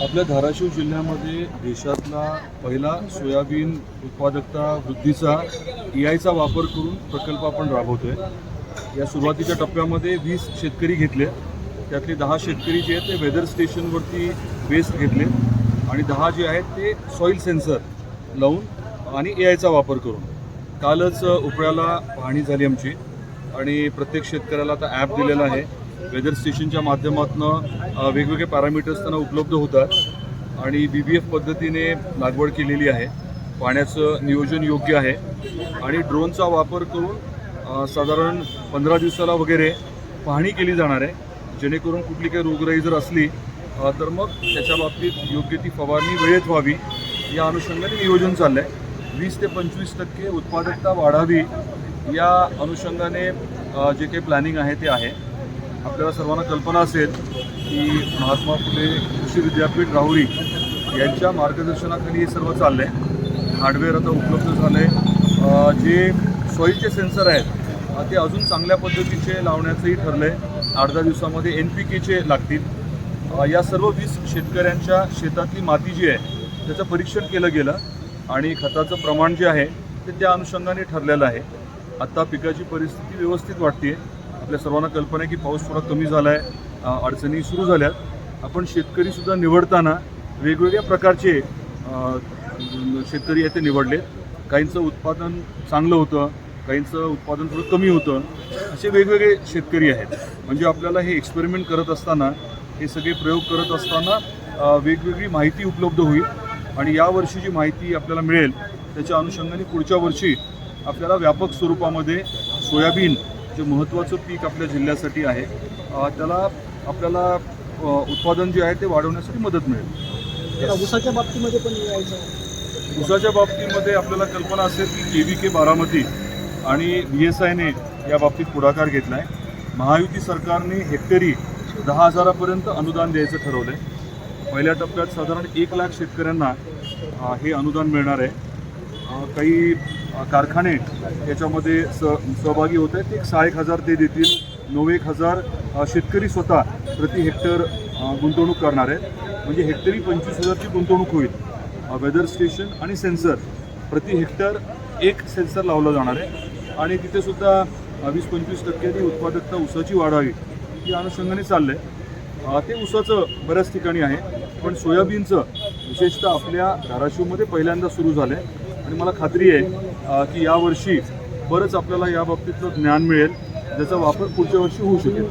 आपल्या धाराशिव जिल्ह्यामध्ये देशातला पहिला सोयाबीन उत्पादकता वृद्धीचा ए आयचा वापर करून प्रकल्प आपण राबवतोय. या सुरुवातीच्या टप्प्यामध्ये वीस शेतकरी घेतले. त्यातले दहा शेतकरी जे आहेत ते वेदर स्टेशनवरती बेस्ट घेतले. आणि दहा जे आहेत ते सॉईल सेन्सर लावून आणि ए आयचा वापर करून. कालच उपळ्याला पाहणी झाली आमची. आणि प्रत्येक शेतकऱ्याला आता ॲप दिलेला आहे. वेदर स्टेशनच्या माध्यमातून वेगवेगळे पॅरामीटर्स त्यांना उपलब्ध होतात. आणि बी बी एफ पद्धतीने लागवड केलेली आहे. पाण्याचं नियोजन योग्य आहे. आणि ड्रोनचा वापर करून साधारण पंधरा दिवसाला वगैरे पाहणी केली जाणार आहे. जेणेकरून कुठली काही रोगराई जर असली तर मग त्याच्या बाबतीत योग्य ती फवारणी वेळेत व्हावी. या अनुषंगाने नियोजन चाललं आहे वीस ते पंचवीस टक्के उत्पादकता वाढावी या अनुषंगाने जे काही प्लॅनिंग आहे ते आहे. आपल्याला सर्वांना कल्पना असेल की महात्मा फुले कृषी विद्यापीठ राहुरी यांच्या मार्गदर्शनाखाली हे सर्व चाललं आहे हार्डवेअर आता उपलब्ध झालं आहे जे सॉईलचे सेन्सर आहेत ते अजून चांगल्या पद्धतीचे लावण्याचंही ठरलं आहे आठ दहा दिवसामध्ये एन पी केचे लागतील. या सर्व वीस शेतकऱ्यांच्या शेतातली माती जी आहे त्याचं परीक्षण केलं गेलं आणि खताचं प्रमाण जे आहे ते त्या अनुषंगाने ठरलेलं आहे. आत्ता पिकाची परिस्थिती व्यवस्थित वाटते आपल्या सर्वांना कल्पना आहे की पाऊस थोडा कमी झाला आहे अडचणी सुरू झाल्यात. आपण शेतकरीसुद्धा निवडताना वेगवेगळ्या प्रकारचे शेतकरी आहे ते निवडले काहींचं उत्पादन चांगलं होतं काहींचं उत्पादन थोडं कमी होतं. असे वेगवेगळे शेतकरी आहेत. म्हणजे आपल्याला हे एक्सपेरिमेंट करत असताना हे सगळे प्रयोग करत असताना वेगवेगळी माहिती उपलब्ध होईल. आणि यावर्षी जी माहिती आपल्याला मिळेल त्याच्या अनुषंगाने पुढच्या वर्षी आपल्याला व्यापक स्वरूपामध्ये सोयाबीन जे महत्त्वाचं पीक आपल्या जिल्ह्यासाठी आहे त्याला आपल्याला उत्पादन जे आहे ते वाढवण्यासाठी मदत मिळेल. ऊसाच्या बाबतीमध्ये पण यायचं ऊसाच्या बाबतीमध्ये आपल्याला कल्पना असेल की के व्ही के बारामती आणि बी एस आयने या बाबतीत पुढाकार घेतला आहे महायुती सरकारने हेक्टरी दहा हजारापर्यंत अनुदान द्यायचं ठरवलं आहे पहिल्या टप्प्यात साधारण एक लाख शेतकऱ्यांना हे अनुदान मिळणार आहे. काही कारखाने याच्यामध्ये स सहभागी होत आहेत. एक सहा एक हजार ते देतील. नऊ एक हजार शेतकरी स्वतः प्रति हेक्टर गुंतवणूक करणार आहेत. म्हणजे हेक्टरी पंचवीस हजारची गुंतवणूक होईल. वेदर स्टेशन आणि सेन्सर प्रति हेक्टर एक सेन्सर लावलं जाणार आहे. आणि तिथेसुद्धा वीस पंचवीस टक्क्यांनी उत्पादकता ऊसाची वाढावी या अनुषंगाने चाललं आहे ते ऊसाचं बऱ्याच ठिकाणी आहे. पण सोयाबीनचं विशेषतः आपल्या धाराशिवमध्ये पहिल्यांदा सुरू झालं आहे आणि मला खात्री आहे की यावर्षी बरंच आपल्याला या बाबतीतलं ज्ञान मिळेल ज्याचा वापर पुढच्या वर्षी होऊ शकेल.